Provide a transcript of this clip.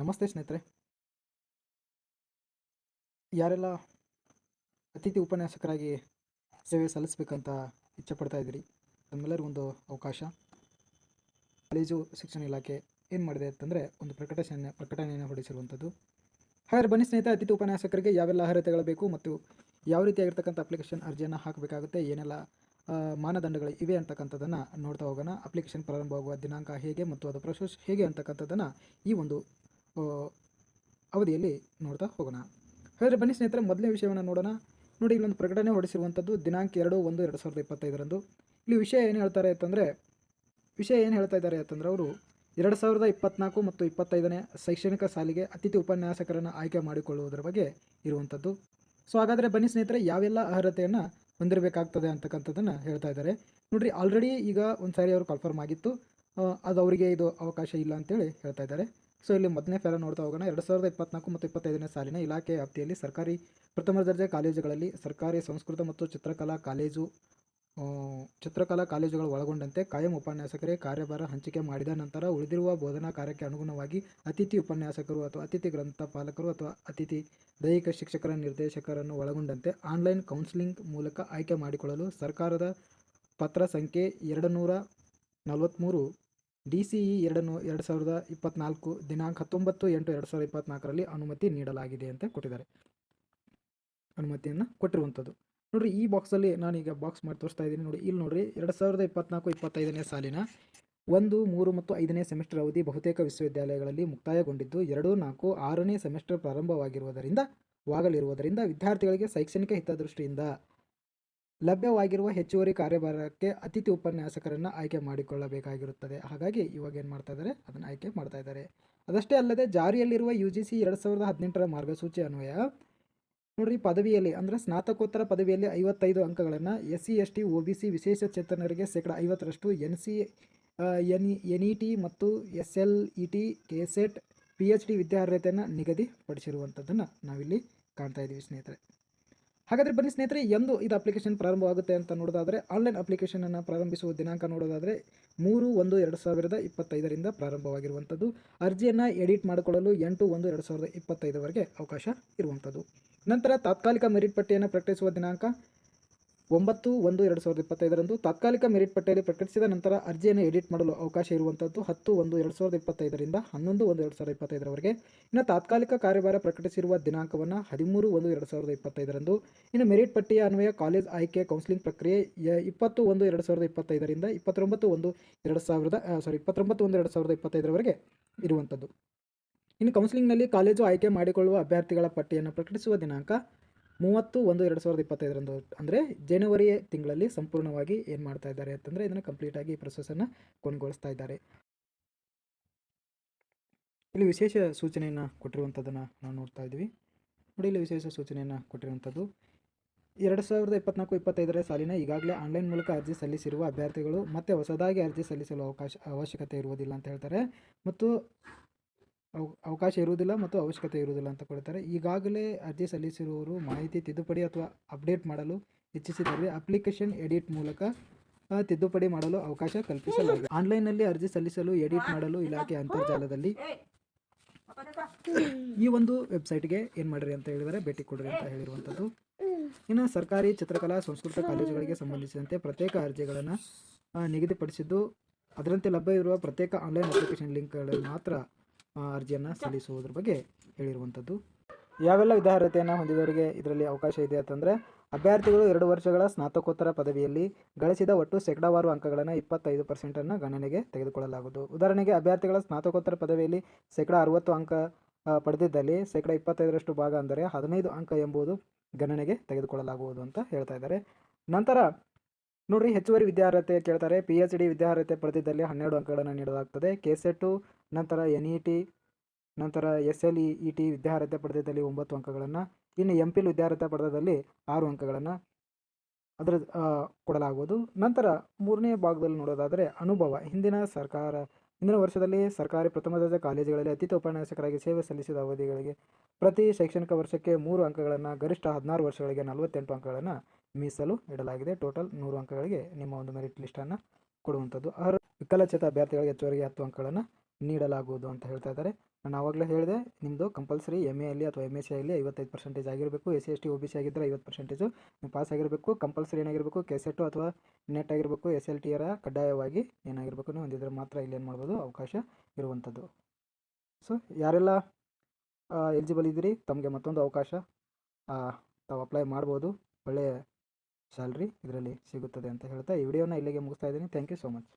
ನಮಸ್ತೆ ಸ್ನೇಹಿತರೆ. ಯಾರೆಲ್ಲ ಅತಿಥಿ ಉಪನ್ಯಾಸಕರಾಗಿ ಸೇವೆ ಸಲ್ಲಿಸಬೇಕಂತ ಇಚ್ಛೆ ಪಡ್ತಾ ಇದ್ದೀರಿ ತಮ್ಮೆಲ್ಲರಿಗೊಂದು ಅವಕಾಶ. ಕಾಲೇಜು ಶಿಕ್ಷಣ ಇಲಾಖೆ ಏನು ಮಾಡಿದೆ ಅಂತಂದರೆ ಒಂದು ಪ್ರಕಟಣೆ ಪ್ರಕಟಣೆಯನ್ನು ಹೊರಡಿಸಿರುವಂಥದ್ದು. ಹಾಗಾದ್ರೆ ಬನ್ನಿ ಸ್ನೇಹಿತರೆ, ಅತಿಥಿ ಉಪನ್ಯಾಸಕರಿಗೆ ಯಾವೆಲ್ಲ ಅರ್ಹತೆಗಳು ಬೇಕು ಮತ್ತು ಯಾವ ರೀತಿಯಾಗಿರ್ತಕ್ಕಂಥ ಅಪ್ಲಿಕೇಶನ್ ಅರ್ಜಿಯನ್ನು ಹಾಕಬೇಕಾಗುತ್ತೆ, ಏನೆಲ್ಲ ಮಾನದಂಡಗಳು ಇವೆ ಅಂತಕ್ಕಂಥದ್ದನ್ನು ನೋಡ್ತಾ ಹೋಗೋಣ. ಅಪ್ಲಿಕೇಶನ್ ಪ್ರಾರಂಭವಾಗುವ ದಿನಾಂಕ ಹೇಗೆ ಮತ್ತು ಅದು ಪ್ರೊಸೆಸ್ ಹೇಗೆ ಅಂತಕ್ಕಂಥದ್ದನ್ನು ಈ ಒಂದು ಅವಧಿಯಲ್ಲಿ ನೋಡ್ತಾ ಹೋಗೋಣ. ಹಾಗಾದರೆ ಬನ್ನಿ ಸ್ನೇಹಿತರೆ ಮೊದಲನೇ ವಿಷಯವನ್ನು ನೋಡೋಣ. ನೋಡಿ ಇಲ್ಲೊಂದು ಪ್ರಕಟಣೆ ಹೊರಡಿಸಿರುವಂಥದ್ದು ದಿನಾಂಕ ಎರಡು ಒಂದು ಎರಡು ಸಾವಿರದ ಇಪ್ಪತ್ತೈದರಂದು. ಇಲ್ಲಿ ವಿಷಯ ಏನು ಹೇಳ್ತಾರೆ ಅಂತಂದರೆ, ವಿಷಯ ಏನು ಹೇಳ್ತಾ ಇದ್ದಾರೆ ಅಂತಂದರೆ, ಅವರು ಎರಡು ಸಾವಿರದ ಇಪ್ಪತ್ನಾಲ್ಕು ಮತ್ತು ಇಪ್ಪತ್ತೈದನೇ ಶೈಕ್ಷಣಿಕ ಸಾಲಿಗೆ ಅತಿಥಿ ಉಪನ್ಯಾಸಕರನ್ನು ಆಯ್ಕೆ ಮಾಡಿಕೊಳ್ಳುವುದರ ಬಗ್ಗೆ ಇರುವಂಥದ್ದು. ಸೊ, ಹಾಗಾದರೆ ಬನ್ನಿ ಸ್ನೇಹಿತರೆ, ಯಾವೆಲ್ಲ ಅರ್ಹತೆಯನ್ನು ಹೊಂದಿರಬೇಕಾಗ್ತದೆ ಅಂತಕ್ಕಂಥದ್ದನ್ನು ಹೇಳ್ತಾ ಇದ್ದಾರೆ. ನೋಡಿರಿ ಆಲ್ರೆಡಿ ಈಗ ಒಂದು ಸಾರಿ ಅವರು ಕನ್ಫರ್ಮ್ ಆಗಿತ್ತು. ಅದು ಅವರಿಗೆ ಇದು ಅವಕಾಶ ಇಲ್ಲ ಅಂತೇಳಿ ಹೇಳ್ತಾ ಇದ್ದಾರೆ. ಸೊ ಇಲ್ಲಿ ಮೊದಲನೇ ಫೆಲ ನೋಡ್ತಾ ಹೋಗೋಣ. ಎರಡು ಸಾವಿರದ ಇಪ್ಪತ್ನಾಲ್ಕು ಮತ್ತು ಇಪ್ಪತ್ತೈದನೇ ಸಾಲಿನ ಇಲಾಖೆ ವ್ಯಾಪ್ತಿಯಲ್ಲಿ ಸರ್ಕಾರಿ ಪ್ರಥಮ ದರ್ಜೆ ಕಾಲೇಜುಗಳಲ್ಲಿ ಸರ್ಕಾರಿ ಸಂಸ್ಕೃತ ಮತ್ತು ಚಿತ್ರಕಲಾ ಕಾಲೇಜು ಚಿತ್ರಕಲಾ ಕಾಲೇಜುಗಳು ಒಳಗೊಂಡಂತೆ ಕಾಯಂ ಉಪನ್ಯಾಸಕರೇ ಕಾರ್ಯಭಾರ ಹಂಚಿಕೆ ಮಾಡಿದ ನಂತರ ಉಳಿದಿರುವ ಬೋಧನಾ ಕಾರ್ಯಕ್ಕೆ ಅನುಗುಣವಾಗಿ ಅತಿಥಿ ಉಪನ್ಯಾಸಕರು ಅಥವಾ ಅತಿಥಿ ಗ್ರಂಥಪಾಲಕರು ಅಥವಾ ಅತಿಥಿ ದೈಹಿಕ ಶಿಕ್ಷಕರ ನಿರ್ದೇಶಕರನ್ನು ಒಳಗೊಂಡಂತೆ ಆನ್ಲೈನ್ ಕೌನ್ಸಿಲಿಂಗ್ ಮೂಲಕ ಆಯ್ಕೆ ಮಾಡಿಕೊಳ್ಳಲು ಸರ್ಕಾರದ ಪತ್ರ ಸಂಖ್ಯೆ ಎರಡು ನೂರ ನಲವತ್ತ್ಮೂರು ಡಿ ಸಿ ಇ ಎರಡನ್ನು ಎರಡು ಸಾವಿರದ ಇಪ್ಪತ್ನಾಲ್ಕು ದಿನಾಂಕ ಹತ್ತೊಂಬತ್ತು ಎಂಟು ಎರಡು ಸಾವಿರದ ಇಪ್ಪತ್ನಾಲ್ಕರಲ್ಲಿ ಅನುಮತಿ ನೀಡಲಾಗಿದೆ ಅಂತ ಕೊಟ್ಟಿದ್ದಾರೆ. ಅನುಮತಿಯನ್ನು ಕೊಟ್ಟಿರುವಂಥದ್ದು. ನೋಡಿರಿ, ಈ ಬಾಕ್ಸಲ್ಲಿ ನಾನೀಗ ಬಾಕ್ಸ್ ಮಾಡಿ ತೋರಿಸ್ತಾ ಇದ್ದೀನಿ. ನೋಡಿ, ಇಲ್ಲಿ ನೋಡಿರಿ, ಎರಡು ಸಾವಿರದ ಇಪ್ಪತ್ನಾಲ್ಕು ಇಪ್ಪತ್ತೈದನೇ ಸಾಲಿನ ಒಂದು, ಮೂರು ಮತ್ತು ಐದನೇ ಸೆಮಿಸ್ಟರ್ ಅವಧಿ ಬಹುತೇಕ ವಿಶ್ವವಿದ್ಯಾಲಯಗಳಲ್ಲಿ ಮುಕ್ತಾಯಗೊಂಡಿದ್ದು, ಎರಡು, ನಾಲ್ಕು, ಆರನೇ ಸೆಮಿಸ್ಟರ್ ಪ್ರಾರಂಭವಾಗಿರುವುದರಿಂದ, ವಾಗಲಿರುವುದರಿಂದ ವಿದ್ಯಾರ್ಥಿಗಳಿಗೆ ಶೈಕ್ಷಣಿಕ ಹಿತದೃಷ್ಟಿಯಿಂದ ಲಭ್ಯವಾಗಿರುವ ಹೆಚ್ಚುವರಿ ಕಾರ್ಯಭಾರಕ್ಕೆ ಅತಿಥಿ ಉಪನ್ಯಾಸಕರನ್ನು ಆಯ್ಕೆ ಮಾಡಿಕೊಳ್ಳಬೇಕಾಗಿರುತ್ತದೆ. ಹಾಗಾಗಿ ಇವಾಗ ಏನು ಮಾಡ್ತಾ ಇದ್ದಾರೆ? ಅದನ್ನು ಆಯ್ಕೆ ಮಾಡ್ತಾ ಇದ್ದಾರೆ. ಅದಷ್ಟೇ ಅಲ್ಲದೆ ಜಾರಿಯಲ್ಲಿರುವ ಯು ಜಿ ಸಿ ಎರಡು ಸಾವಿರದ ಹದಿನೆಂಟರ ಮಾರ್ಗಸೂಚಿ ಅನ್ವಯ. ನೋಡ್ರಿ, ಪದವಿಯಲ್ಲಿ ಅಂದರೆ ಸ್ನಾತಕೋತ್ತರ ಪದವಿಯಲ್ಲಿ ಐವತ್ತೈದು ಅಂಕಗಳನ್ನು S C S T O B C ವಿಶೇಷ ಚೇತನರಿಗೆ ಶೇಕಡ ಐವತ್ತರಷ್ಟು N C N N E T ಮತ್ತು S L E T, K SET P H D ವಿದ್ಯಾರ್ಹತೆಯನ್ನು ನಿಗದಿಪಡಿಸಿರುವಂಥದ್ದನ್ನು ನಾವಿಲ್ಲಿ ಕಾಣ್ತಾ ಇದ್ದೀವಿ ಸ್ನೇಹಿತರೆ. ಹಾಗಾದರೆ ಬನ್ನಿ ಸ್ನೇಹಿತರೆ, ಎಂದು ಇದು ಅಪ್ಲಿಕೇಶನ್ ಪ್ರಾರಂಭವಾಗುತ್ತೆ ಅಂತ ನೋಡೋದಾದರೆ ಆನ್ಲೈನ್ ಅಪ್ಲಿಕೇಶನನ್ನು ಪ್ರಾರಂಭಿಸುವ ದಿನಾಂಕ ನೋಡೋದಾದರೆ, ಮೂರು, ಒಂದು, ಎರಡು ಸಾವಿರದ ಇಪ್ಪತ್ತೈದರಿಂದ ಪ್ರಾರಂಭವಾಗಿರುವಂಥದ್ದು. ಅರ್ಜಿಯನ್ನು ಎಡಿಟ್ ಮಾಡಿಕೊಳ್ಳಲು ಎಂಟು, ಒಂದು, ಎರಡು ಸಾವಿರದ ಇಪ್ಪತ್ತೈದವರೆಗೆ ಅವಕಾಶ ಇರುವಂಥದ್ದು. ನಂತರ ತಾತ್ಕಾಲಿಕ ಮೆರಿಟ್ ಪಟ್ಟಿಯನ್ನು ಪ್ರಕಟಿಸುವ ದಿನಾಂಕ ಒಂಬತ್ತು, ಒಂದು, ಎರಡು ಸಾವಿರದ ಇಪ್ಪತ್ತೈದರಂದು ತಾತ್ಕಾಲಿಕ ಮೆರಿಟ್ ಪಟ್ಟಿಯಲ್ಲಿ ಪ್ರಕಟಿಸಿದ ನಂತರ ಅರ್ಜಿಯನ್ನು ಎಡಿಟ್ ಮಾಡಲು ಅವಕಾಶ ಇರುವಂಥದ್ದು ಹತ್ತು, ಒಂದು, ಎರಡು ಸಾವಿರದ ಇಪ್ಪತ್ತೈದರಿಂದ ಹನ್ನೊಂದು, ಒಂದು, ಎರಡು ಸಾವಿರದ ಇಪ್ಪತ್ತೈದರವರೆಗೆ. ಇನ್ನು ತಾತ್ಕಾಲಿಕ ಕಾರ್ಯಭಾರ ಪ್ರಕಟಿಸಿರುವ ದಿನಾಂಕವನ್ನು ಹದಿಮೂರು, ಒಂದು, ಎರಡು ಸಾವಿರದ ಇಪ್ಪತ್ತೈದರಂದು. ಇನ್ನು ಮೆರಿಟ್ ಪಟ್ಟಿಯ ಅನ್ವಯ ಕಾಲೇಜ್ ಆಯ್ಕೆ ಕೌನ್ಸಿಲಿಂಗ್ ಪ್ರಕ್ರಿಯೆ ಇಪ್ಪತ್ತು, ಒಂದು, ಎರಡು ಸಾವಿರದ ಇಪ್ಪತ್ತೈದರಿಂದ ಇಪ್ಪತ್ತೊಂಬತ್ತು, ಒಂದು, ಎರಡು ಸಾವಿರದ ಸಾರಿ ಇಪ್ಪತ್ತೊಂಬತ್ತು, ಒಂದು, ಎರಡು ಸಾವಿರದ ಇಪ್ಪತ್ತೈದರವರೆಗೆ ಇರುವಂಥದ್ದು ಇನ್ನು ಕೌನ್ಸಿಲಿಂಗ್ನಲ್ಲಿ ಕಾಲೇಜು ಆಯ್ಕೆ ಮಾಡಿಕೊಳ್ಳುವ ಅಭ್ಯರ್ಥಿಗಳ ಪಟ್ಟಿಯನ್ನು ಪ್ರಕಟಿಸುವ ದಿನಾಂಕ ಮೂವತ್ತು ಒಂದು ಎರಡು ಸಾವಿರದ ಇಪ್ಪತ್ತೈದರಂದು, ಅಂದರೆ ಜನವರಿ ತಿಂಗಳಲ್ಲಿ ಸಂಪೂರ್ಣವಾಗಿ ಏನು ಮಾಡ್ತಾ ಇದ್ದಾರೆ ಅಂತಂದರೆ ಇದನ್ನು ಕಂಪ್ಲೀಟಾಗಿ ಈ ಪ್ರೊಸೆಸನ್ನು ಕೊನೆಗೊಳಿಸ್ತಾ ಇದ್ದಾರೆ. ಇಲ್ಲಿ ವಿಶೇಷ ಸೂಚನೆಯನ್ನು ಕೊಟ್ಟಿರುವಂಥದ್ದನ್ನು ನಾವು ನೋಡ್ತಾ ಇದ್ದೀವಿ. ನೋಡಿ ಇಲ್ಲಿ ವಿಶೇಷ ಸೂಚನೆಯನ್ನು ಕೊಟ್ಟಿರುವಂಥದ್ದು ಎರಡು ಸಾವಿರದ ಇಪ್ಪತ್ನಾಲ್ಕು, ಇಪ್ಪತ್ತೈದರ ಸಾಲಿನ ಈಗಾಗಲೇ ಆನ್ಲೈನ್ ಮೂಲಕ ಅರ್ಜಿ ಸಲ್ಲಿಸಿರುವ ಅಭ್ಯರ್ಥಿಗಳು ಮತ್ತೆ ಹೊಸದಾಗಿ ಅರ್ಜಿ ಸಲ್ಲಿಸಲು ಅವಕಾಶ, ಅವಶ್ಯಕತೆ ಇರುವುದಿಲ್ಲ ಅಂತ ಹೇಳ್ತಾರೆ. ಮತ್ತು ಅವಕಾಶ ಇರುವುದಿಲ್ಲ ಮತ್ತು ಅವಶ್ಯಕತೆ ಇರುವುದಿಲ್ಲ ಅಂತ ಕೊಡ್ತಾರೆ ಈಗಾಗಲೇ ಅರ್ಜಿ ಸಲ್ಲಿಸಿರುವವರು ಮಾಹಿತಿ ತಿದ್ದುಪಡಿ ಅಥವಾ ಅಪ್ಡೇಟ್ ಮಾಡಲು ಇಚ್ಛಿಸಿದರೆ ಅಪ್ಲಿಕೇಶನ್ ಎಡಿಟ್ ಮೂಲಕ ತಿದ್ದುಪಡಿ ಮಾಡಲು ಅವಕಾಶ ಕಲ್ಪಿಸಲಾಗಿದೆ. ಆನ್ಲೈನ್ನಲ್ಲಿ ಅರ್ಜಿ ಸಲ್ಲಿಸಲು, ಎಡಿಟ್ ಮಾಡಲು ಇಲಾಖೆ ಅಂತರ್ಜಾಲದಲ್ಲಿ ಈ ಒಂದು ವೆಬ್ಸೈಟ್ಗೆ ಏನು ಮಾಡಿರಿ ಅಂತ ಹೇಳಿದರೆ ಭೇಟಿ ಕೊಡ್ರಿ ಅಂತ ಹೇಳಿರುವಂಥದ್ದು. ಇನ್ನು ಸರ್ಕಾರಿ ಚಿತ್ರಕಲಾ, ಸಂಸ್ಕೃತ ಕಾಲೇಜುಗಳಿಗೆ ಸಂಬಂಧಿಸಿದಂತೆ ಪ್ರತ್ಯೇಕ ಅರ್ಜಿಗಳನ್ನು ನಿಗದಿಪಡಿಸಿದ್ದು. ಅದರಂತೆ ಲಭ್ಯವಿರುವ ಪ್ರತ್ಯೇಕ ಆನ್ಲೈನ್ ಅಪ್ಲಿಕೇಶನ್ ಲಿಂಕ್ಗಳನ್ನು ಮಾತ್ರ ಅರ್ಜಿಯನ್ನು ಸಲ್ಲಿಸುವುದ್ರ ಬಗ್ಗೆ ಹೇಳಿರುವಂಥದ್ದು. ಯಾವೆಲ್ಲ ವಿದ್ಯಾರ್ಹತೆಯನ್ನು ಹೊಂದಿದವರಿಗೆ ಇದರಲ್ಲಿ ಅವಕಾಶ ಇದೆ ಅಂತಂದರೆ ಅಭ್ಯರ್ಥಿಗಳು ಎರಡು ವರ್ಷಗಳ ಸ್ನಾತಕೋತ್ತರ ಪದವಿಯಲ್ಲಿ ಗಳಿಸಿದ ಒಟ್ಟು ಶೇಕಡಾವಾರು ಅಂಕಗಳನ್ನು ಇಪ್ಪತ್ತೈದು ಪರ್ಸೆಂಟನ್ನು ಗಣನೆಗೆ ತೆಗೆದುಕೊಳ್ಳಲಾಗುವುದು. ಉದಾಹರಣೆಗೆ ಅಭ್ಯರ್ಥಿಗಳ ಸ್ನಾತಕೋತ್ತರ ಪದವಿಯಲ್ಲಿ ಶೇಕಡಾ ಅರುವತ್ತು ಅಂಕ ಪಡೆದಿದ್ದಲ್ಲಿ ಶೇಕಡಾ ಇಪ್ಪತ್ತೈದರಷ್ಟು ಭಾಗ ಅಂದರೆ ಹದಿನೈದು ಅಂಕ ಎಂಬುದು ಗಣನೆಗೆ ತೆಗೆದುಕೊಳ್ಳಲಾಗುವುದು ಅಂತ ಹೇಳ್ತಾ ಇದ್ದಾರೆ. ನಂತರ ನೋಡ್ರಿ, ಹೆಚ್ಚುವರಿ ವಿದ್ಯಾರ್ಹತೆ ಕೇಳ್ತಾರೆ. ಪಿ ಎಚ್ ಡಿ ವಿದ್ಯಾರ್ಹತೆ ಪಡೆದಿದ್ದಲ್ಲಿ ಹನ್ನೆರಡು ಅಂಕಗಳನ್ನು ನೀಡಲಾಗ್ತದೆ. ಕೆ ಸೆಟ್ಟು ನಂತರ ಎನ್ ಇ ಟಿ ನಂತರ S L E E T ವಿದ್ಯಾರ್ಹತೆ ಪಡೆದಿದ್ದಲ್ಲಿ ಒಂಬತ್ತು ಅಂಕಗಳನ್ನು. ಇನ್ನು ಎಂ ಪಿಲ್ ವಿದ್ಯಾರ್ಹತೆ ಪಡೆದಲ್ಲಿ ಆರು ಅಂಕಗಳನ್ನು ಅದರ ಕೊಡಲಾಗುವುದು ನಂತರ ಮೂರನೇ ಭಾಗದಲ್ಲಿ ನೋಡೋದಾದರೆ ಅನುಭವ. ಹಿಂದಿನ ಸರ್ಕಾರ, ಹಿಂದಿನ ವರ್ಷದಲ್ಲಿ ಸರ್ಕಾರಿ ಪ್ರಥಮ ದರ್ಜೆ ಕಾಲೇಜುಗಳಲ್ಲಿ ಅತಿಥಿ ಉಪನ್ಯಾಸಕರಾಗಿ ಸೇವೆ ಸಲ್ಲಿಸಿದ ಅವಧಿಗಳಿಗೆ ಪ್ರತಿ ಶೈಕ್ಷಣಿಕ ವರ್ಷಕ್ಕೆ ಮೂರು ಅಂಕಗಳನ್ನು, ಗರಿಷ್ಠ ಹದಿನಾರು ವರ್ಷಗಳಿಗೆ ನಲವತ್ತೆಂಟು ಅಂಕಗಳನ್ನು ಮೀಸಲು ಇಡಲಾಗಿದೆ. ಟೋಟಲ್ ನೂರು ಅಂಕಗಳಿಗೆ ನಿಮ್ಮ ಒಂದು ಮೆರಿಟ್ ಲಿಸ್ಟನ್ನು ಕೊಡುವಂಥದ್ದು. ಅರ್ಹ ವಿಕಲಚೇತ ಅಭ್ಯರ್ಥಿಗಳಿಗೆ ಹೆಚ್ಚುವರಿಗೆ ಹತ್ತು ಅಂಕಗಳನ್ನು ನೀಡಲಾಗುವುದು ಅಂತ ಹೇಳ್ತಾ ಇದ್ದಾರೆ. ನಾನು ಆವಾಗಲೇ ಹೇಳಿದೆ ನಿಮ್ಮದು ಕಂಪಲ್ಸರಿ ಎಂ ಎಲ್ಲಿ ಅಲ್ಲಿ ಅಥವಾ ಎಂ ಎಸ್ ಸಿ ಆಗಲಿ ಐವತ್ತೈದು ಪರ್ಸೆಂಟೇಜ್ ಆಗಿರಬೇಕು. S C S T O B C ಆಗಿದ್ದರೆ ಐವತ್ತು ಪರ್ಸೆಂಟೇಜು ನೀವು ಪಾಸ್ ಆಗಿರಬೇಕು ಕಂಪಲ್ಸರಿ ಏನಾಗಿರಬೇಕು ಕೆಸೆಟ್ಟು ಅಥವಾ ನೆಟ್ ಆಗಿರಬೇಕು ಎಸ್ ಎಲ್ ಟಿ ಆರ ಕಡ್ಡಾಯವಾಗಿ ಏನಾಗಿರಬೇಕು ನೀವು ಹೊಂದಿದ್ರೆ ಮಾತ್ರ ಇಲ್ಲಿ ಏನು ಮಾಡ್ಬೋದು, ಅವಕಾಶ ಇರುವಂಥದ್ದು. ಸೊ ಯಾರೆಲ್ಲ ಎಲಿಜಿಬಲ್ ಇದ್ದೀರಿ, ತಮಗೆ ಮತ್ತೊಂದು ಅವಕಾಶ ತಾವು ಅಪ್ಲೈ ಮಾಡ್ಬೋದು. ಒಳ್ಳೆಯ ಸ್ಯಾಲ್ರಿ ಇದರಲ್ಲಿ ಸಿಗುತ್ತದೆ ಅಂತ ಹೇಳ್ತಾ ಈ ವಿಡಿಯೋನ ಇಲ್ಲಿಗೆ ಮುಗಿಸ್ತಾ ಇದ್ದೀನಿ. Thank you so much